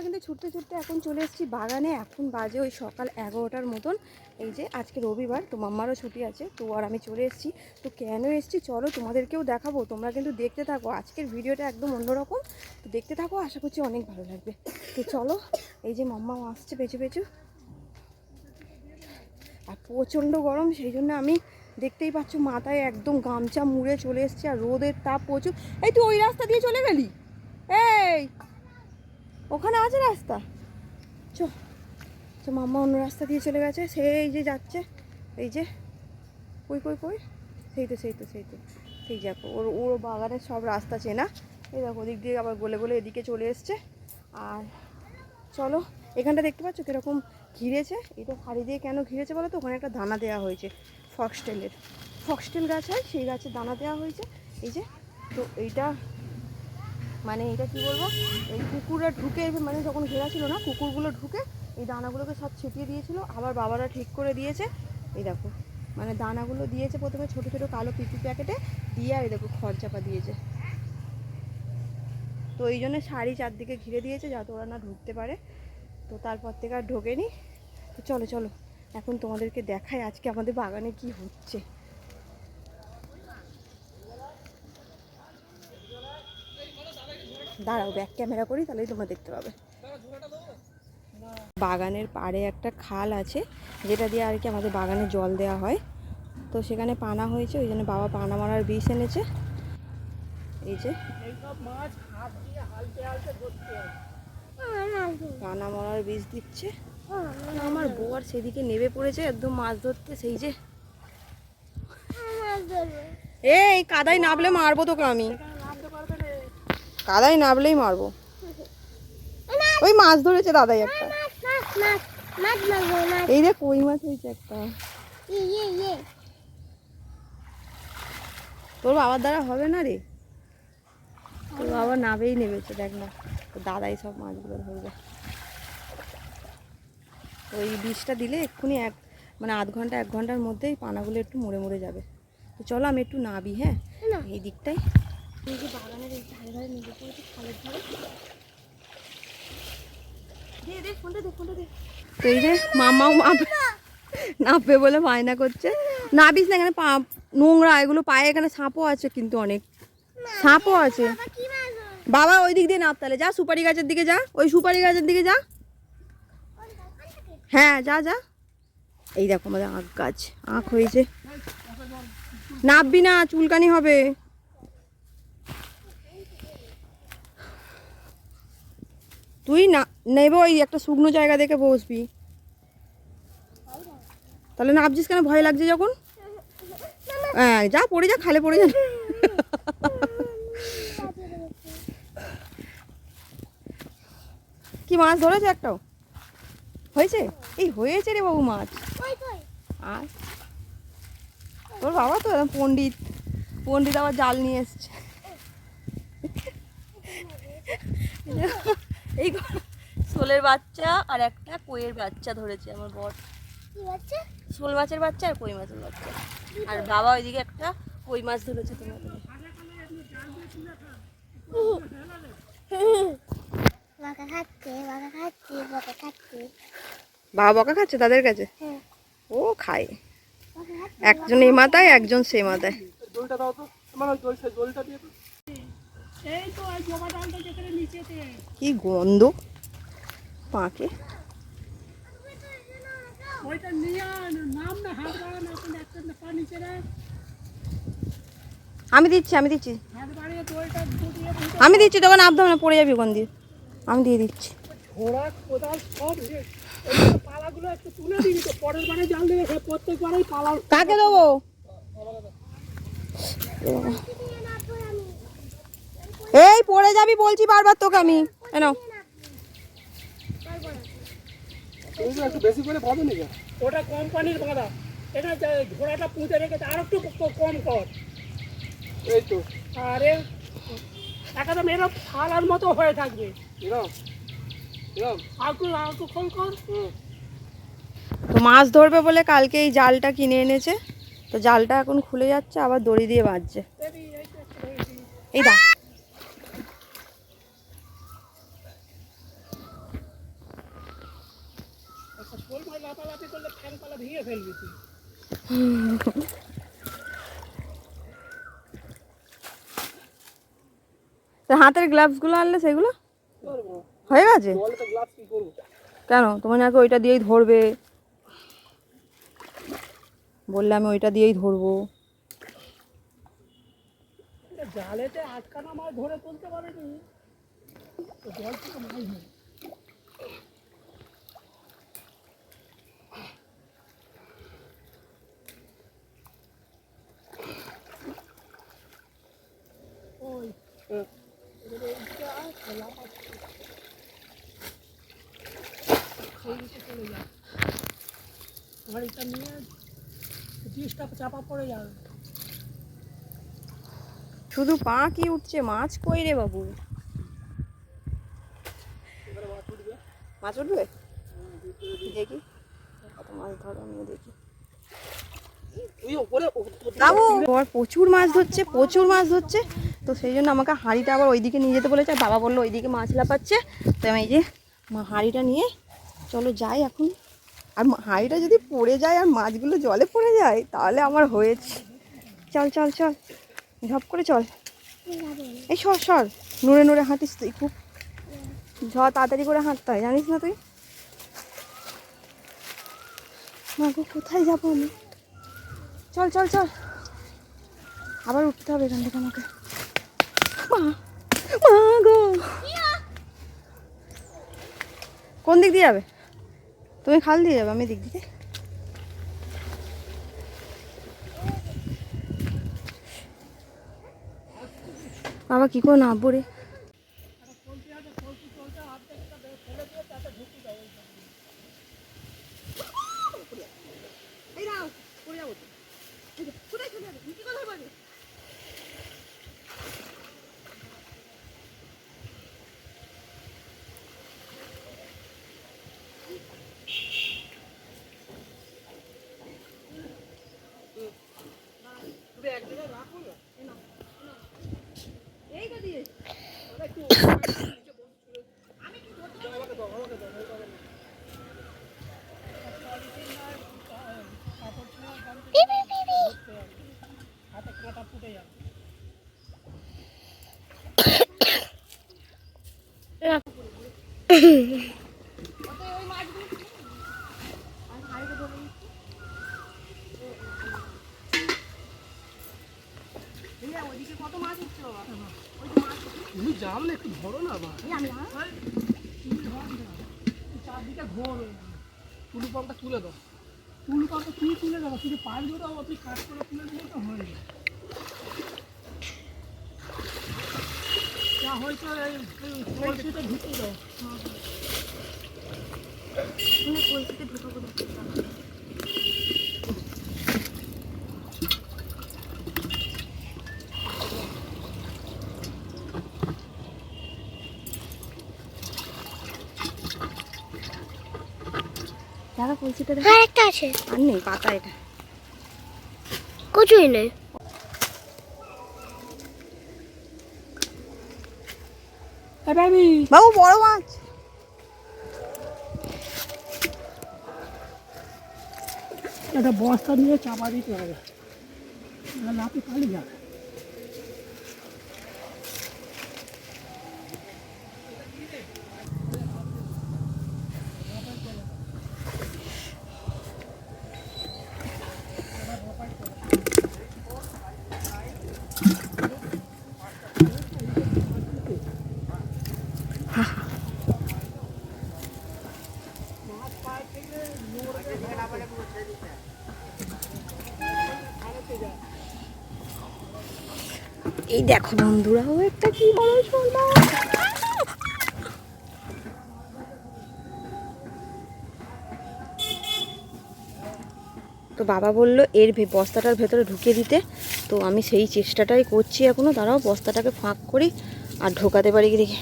আমরা কিন্তু ছুটতে ছুটতে এখন চলে এসেছি বাগানে। এখন বাজে ওই সকাল এগারোটার মতন। এই যে আজকে রবিবার, তো মাম্মারও ছুটি আছে, তো আর আমি চলে এসেছি। তো কেন এসেছি? চলো তোমাদেরকেও দেখাবো। তোমরা কিন্তু দেখতে থাকো। আজকের ভিডিওটা একদম অন্যরকম। তো দেখতে থাকো, আশা করছি অনেক ভালো লাগবে। তো চলো, এই যে মাম্মাও আসছে পেছু পেছু আর প্রচণ্ড গরম, সেই জন্য আমি দেখতেই পাচ্ছ মাথায় একদম গামছা মুড়ে চলে এসছে, আর রোদের তাপ প্রচুর। এই তুই ওই রাস্তা দিয়ে চলে গেলি? এই! ওখানে আছে রাস্তা? চো, তো মাম্মা অন্য রাস্তা দিয়ে চলে গেছে, সেই যে যাচ্ছে, এই যে, কই কই কই? সেই তো সেই তো সেই তো, সেই দেখো ওর ওর বাগানের সব রাস্তা চেনা। এই দেখো, ওদিক দিয়ে আবার গলে গলে এদিকে চলে এসছে। আর চলো, এখানটা দেখতে পাচ্ছ কীরকম ঘিরেছে? এটা শাড়ি দিয়ে কেন ঘিরেছে বলো তো? ওখানে একটা দানা দেওয়া হয়েছে, ফক্সটেলের। ফক্সটেল গাছ হয়, সেই গাছের দানা দেওয়া হয়েছে। এই যে, তো এইটা মানে এটা কি বলব? এই কুকুররা ঢুকে মানে যখন ঘেরা ছিল না, কুকুরগুলো ঢুকে এই দানাগুলোকে সব ছিটিয়ে দিয়েছিল। আবার বাবারা ঠিক করে দিয়েছে। এই দেখো মানে দানাগুলো দিয়েছে প্রথমে ছোটো ছোটো কালো পিপি প্যাকেটে দিয়ে আর এই দেখো খরচাপা দিয়েছে। তো এই জন্য শাড়ি চারদিকে ঘিরে দিয়েছে যাতে ওরা না ঢুকতে পারে। তো তারপর থেকে আর ঢোকেনি। তো চলো চলো, এখন তোমাদেরকে দেখায় আজকে আমাদের বাগানে কি হচ্ছে। দাঁড়াও ব্যাক ক্যামেরা করি, তাহলেই তোমরা দেখতে পাবে। বাগানের পাড়ে একটা খাল আছে, যেটা দিয়ে আর কি আমাদের বাগানে জল দেওয়া হয়। তো সেখানে পানা হয়েছে, ওই জন্য বাবা পানা মারার বিষ এনেছে। এই যে। পানা মারার বিষ দিচ্ছে। আমার বউ আর সেদিকে নেবে পড়েছে, একদম মাছ ধরতে, সেই যে। এই, কাদায় নামলে মারবো তোকে আমি। কাদায় নামলেই মারবো। ওই মাছ ধরেছে দাদাই একটা। এই যে কই মাছ হয়েছে একটা। তোর বাবার দ্বারা হবে না রে? তোর বাবা নাবেই নেমেছে দেখ না। তো দাদাই সব মাছগুলো ধরবে। ওই বিষটা দিলে এক্ষুনি এক মানে আধ ঘণ্টা এক ঘণ্টার মধ্যেই পানাগুলো একটু মরে মরে যাবে। তো চলো আমি একটু নাবি হ্যাঁ? এই দিকটাই এই যে বাগানের এই ধারে ধারে খালের ধারে। নাপবে বলে করছে। না এখানে নোংরা, এগুলো পায়ে এখানে আছে কিন্তু অনেক। আছে। বাবা ওই দিক দিয়ে নাপ তাহলে। যা, সুপারি গাছের দিকে যা। ওই সুপারি গাছের দিকে যা। হ্যাঁ যা যা। এই দেখো আমাদের আখ গাছ। আখ হয়েছে। নাববি না, চুলকানি হবে। তুই না, নেবে ওই একটা শুকনো জায়গা দেখে বসবি। তাহলে নাবছিস কেন? ভয় লাগছে যখন? হ্যাঁ যা পড়ে যা, খালে পড়ে যা। কি মাছ ধরেছে একটাও? হয়েছে? এই হয়েছে রে বাবু মাছ। আর? তোর বাবা তো পণ্ডিত। পণ্ডিত আবার জাল নিয়ে এসছে। এই শোলের বাচ্চা আর একটা কইয়ের বাচ্চা ধরেছে আমার বর। শোল মাছের বাচ্চা আর কই মাছের বাচ্চা। আর বাবা ওইদিকে একটা কই মাছ ধরেছে তোমার বাবা বকা খাচ্ছে তাদের কাছে? হ্যাঁ। ও খায়। একজন এই মাথায় একজন সেই মাথায়। কি গন্ধ। পাকে। আমি দিচ্ছি আমি দিচ্ছি। আমি দিচ্ছি তখন হবে না পড়ে যাবি দিয়ে। আমি দিয়ে দিচ্ছি। ঘোড়া সব পালাগুলো একটু তুলে দিবি তো পরের বারে জাল দেবে সে প্রত্যেকবারেই পালা কাকে দেবো? এই পড়ে যাবি বলছি বারবার তোকে আমি। কেন ওটা কোম্পানির বাঁধা। এটা ঘোড়াটা পুঁতে রেখেছে আর একটু কম কর। এই তো। আরে একদম এরকম থালার মতো হয়ে থাকবে। তো মাছ ধরবে বলে কালকে এই জালটা কিনে এনেছে। তো জালটা এখন খুলে যাচ্ছে আবার দড়ি দিয়ে বাঁধছে। এই দা হাতের গ্লাভসগুলো আনলে সেগুলো? হয়ে গেছে? কেন? তোমার নাকি ওইটা দিয়েই ধরবে। বললে আমি ওইটা দিয়েই ধরবো। জালেতে আটকানা মাছ ধরে তুলতে পারেনি। জল থেকে মাছ নেই ওই এবারে এইটা আর লাফা সেই দিকে চলে যা গাড়িটা নিয়ে জিনিসটা চাপা পড়ে যাবে। শুধু পা কি উঠছে? মাছ কই রে বাবু? মাছ উঠবে। দেখি। কত মাছ ধরো আমিও দেখি। বাবু আবার প্রচুর মাছ ধরছে প্রচুর মাছ ধরছে। তো সেই জন্য আমাকে হাঁড়িটা আবার ওইদিকে নিয়ে যেতে বলেছে বাবা বলল ওইদিকে মাছ লাপাচ্ছে তো আমি এই যে মা হাঁড়িটা নিয়ে চলো যাই এখন। আর হাঁড়িটা যদি পড়ে যায় আর মাছগুলো জলে পড়ে যায়, তাহলে আমার হয়েছে। চল চল চল। ঝপ করে চল। এই সর সর। নড়ে নড়ে হাঁটিস তুই খুব। ঝ, তাড়াতাড়ি করে হাঁটতে হয়, জানিস না তুই? মা গো, কোথায় যাব আমি? চল চল চল। আবার উঠতে হবে এখান থেকে আমাকে। মা গো। কোন দিক দিয়ে যাবে? তুমি খাল দিয়ে যাবে আমি দিক দিকে। বাবা কী করে নামবো রে? তুমি জানলে একটু ধরো না বা না। চারদিকে ঘোর। টুলু পাম্পটা তুলে দাও। টুলু পাম্পটা তুমি তুলে দাও শুধু দিয়ে দাও আপনি কাজ করে তুলে দিলে তো হয়ে যাবে যা হয়েছে এই এই কলসিতে ঢুকিয়ে দাও। শুনে কলসিতে ঢুকাবো দেখতে দাদা কলসিটা দেখ। আর একটা আছে। আর নেই পাতা এটা। কচুই নেই এবার আমি বাবু বড় মাছ একটা বস্তা নিয়ে চাপা দিতে হবে না লাপি পালিয়ে যাবে এই দেখো বন্ধুরা, ও একটা কি বড় তো বাবা বলল, এর বস্তাটার ভেতরে ঢুকিয়ে দিতে। তো আমি সেই চেষ্টাটাই করছি এখনও। দাঁড়াও, বস্তাটাকে ফাঁক করি আর ঢোকাতে পারি দেখি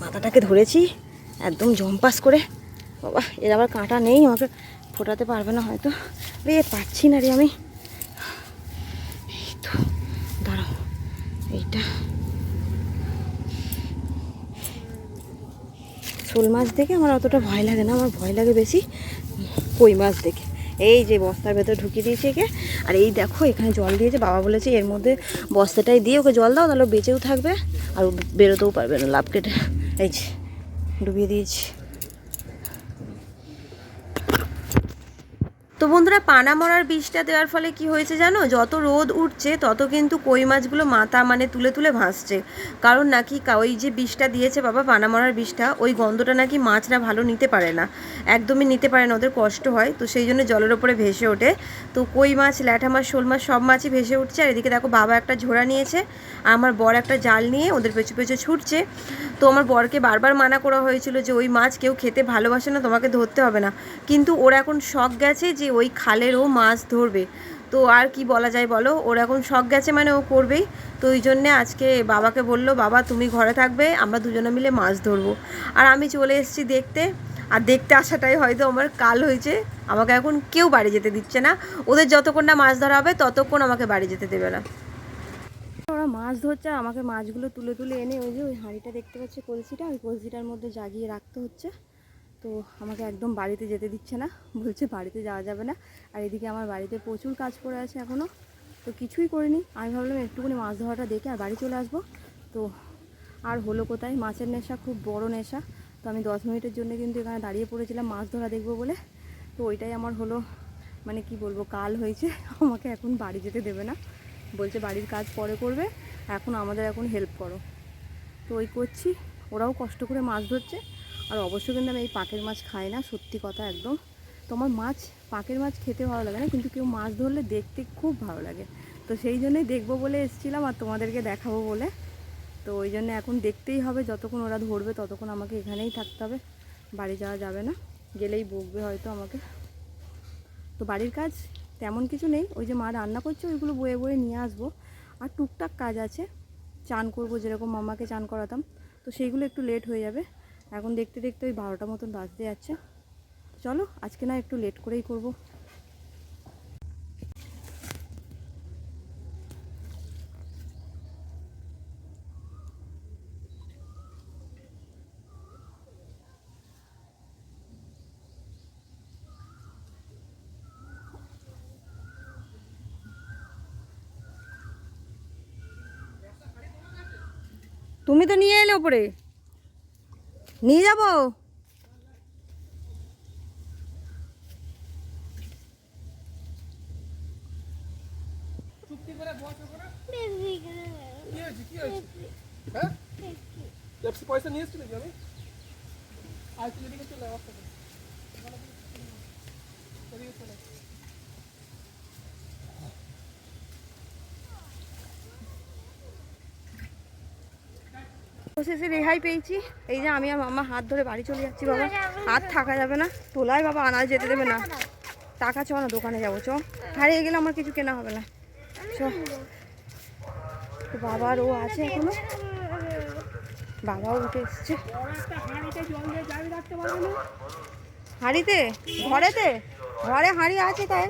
পাতাটাকে ধরেছি, একদম জম্পাস করে। বাবা, এর আবার কাঁটা নেই, আমাকে ফোটাতে পারবে না হয়তো। রে পাচ্ছি না রে আমি এই তো দাঁড়াও এইটা শোল মাছ দেখে আমার অতটা ভয় লাগে না, আমার ভয় লাগে বেশি কই মাছ দেখে। এই যে বস্তার ভেতরে ঢুকিয়ে দিয়েছে একে। আর এই দেখো, এখানে জল দিয়েছে, বাবা বলেছে এর মধ্যে বস্তাটাই দিয়ে ওকে জল দাও তাহলে বেঁচেও থাকবে আর বেরোতেও পারবে না, লাভ কেটে। এই যে, ডুবিয়ে দিয়েছি। তো বন্ধুরা পানা মরার বিষটা দেওয়ার ফলে কি হয়েছে জানো? যত রোদ উঠছে, তত কিন্তু কই মাছগুলো মাথা মানে তুলে তুলে ভাসছে। কারণ নাকি ওই যে বিষটা দিয়েছে বাবা, পানা মরার বিষটা, ওই গন্ধটা নাকি মাছরা ভালো নিতে পারে না। একদমই নিতে পারে না, ওদের কষ্ট হয়। তো সেই জন্য জলের ওপরে ভেসে ওঠে। তো কই মাছ, ল্যাঠা মাছ, শোল মাছ, সব মাছই ভেসে উঠছে। আর এদিকে দেখো বাবা একটা ঝোড়া নিয়েছে, আমার বর একটা জাল নিয়ে ওদের পেছু পেছু ছুটছে। তো আমার বরকে বারবার মানা করা হয়েছিল যে, ওই মাছ কেউ খেতে ভালোবাসে না, তোমাকে ধরতে হবে না। কিন্তু ওরা এখন শখ গেছে যে ওই খালেরও মাছ ধরবে। তো আর কি বলা যায় বলো? ওর এখন শখ গেছে মানে ও করবেই। তো ওই জন্যে আজকে বাবাকে বলল, বাবা, তুমি ঘরে থাকবে, আমরা দুজনে মিলে মাছ ধরবো। আর আমি চলে এসেছি দেখতে। আর দেখতে আসাটাই হয়তো আমার কাল হয়েছে। আমাকে এখন কেউ বাড়ি যেতে দিচ্ছে না। ওদের যতক্ষণ না মাছ ধরা হবে, ততক্ষণ আমাকে বাড়ি যেতে দেবে না। ওরা মাছ ধরছে আমাকে মাছগুলো তুলে তুলে এনে ওই যে ওই হাঁড়িটা দেখতে পাচ্ছি কলসিটা। ওই কলসিটার মধ্যে জাগিয়ে রাখতে হচ্ছে। তো আমাকে একদম বাড়িতে যেতে দিচ্ছে না, বলছে বাড়িতে যাওয়া যাবে না। আর এদিকে আমার বাড়িতে প্রচুর কাজ পড়ে আছে এখনও তো কিছুই করিনি। আমি ভাবলাম একটুখানি মাছ ধরাটা দেখে আর বাড়ি চলে আসব। তো আর হলো কোথায়? মাছের নেশা, খুব বড় নেশা। তো আমি দশ মিনিটের জন্য কিন্তু এখানে দাঁড়িয়ে পড়েছিলাম মাছ ধরা দেখব বলে। তো ওইটাই আমার হলো মানে কি বলব, কাল হয়েছে। আমাকে এখন বাড়ি যেতে দেবে না। বলছে বাড়ির কাজ পরে করবে, এখন আমাদের এখন হেল্প করো। তো ওই করছি। ওরাও কষ্ট করে মাছ ধরছে। আর অবশ্য কিন্তু আমি এই পাকের মাছ খাই না, সত্যি কথা একদম। তো আমার মাছ, পাকের মাছ খেতে ভালো লাগে না, কিন্তু কেউ মাছ ধরলে দেখতে খুব ভালো লাগে। তো সেই জন্যই দেখব বলে এসেছিলাম আর তোমাদেরকে দেখাবো বলে। তো ওই জন্য এখন দেখতেই হবে, যতক্ষণ ওরা ধরবে ততক্ষণ আমাকে এখানেই থাকতে হবে। বাড়ি যাওয়া যাবে না, গেলেই বকবে হয়তো আমাকে। তো বাড়ির কাজ তেমন কিছু নেই, ওই যে মা রান্না করছে ওইগুলো বয়ে বয়ে নিয়ে আসব। আর টুকটাক কাজ আছে, চান করব যেরকম মামাকে চান করাতাম। তো সেইগুলো একটু লেট হয়ে যাবে। এখন দেখতে দেখতে ওই বারোটা মতন বাজতে যাচ্ছে। চলো, আজকে না একটু লেট করেই করব। তুমি তো নিয়ে এলে ওপরে? নিয়ে যাব। হ্যাঁ পয়সা নিয়ে এসেছি নাকি আমি তুই চলে করে। এদিকে চলে শেষে রেহাই পেয়েছি। এই যে আমি আর মামা হাত ধরে বাড়ি চলে যাচ্ছি, বাবা। হাত থাকা যাবে না। তোলায় বাবা আনাজ যেতে দেবে না। টাকা চ না, দোকানে যাব চ হারিয়ে গেলে আমার কিছু কেনা হবে না। চ বাবার ও আছে এখনও। বাবাও উঠে এসছে। হাঁড়িতে? ঘরেতে? ঘরে হাঁড়ি আছে তাই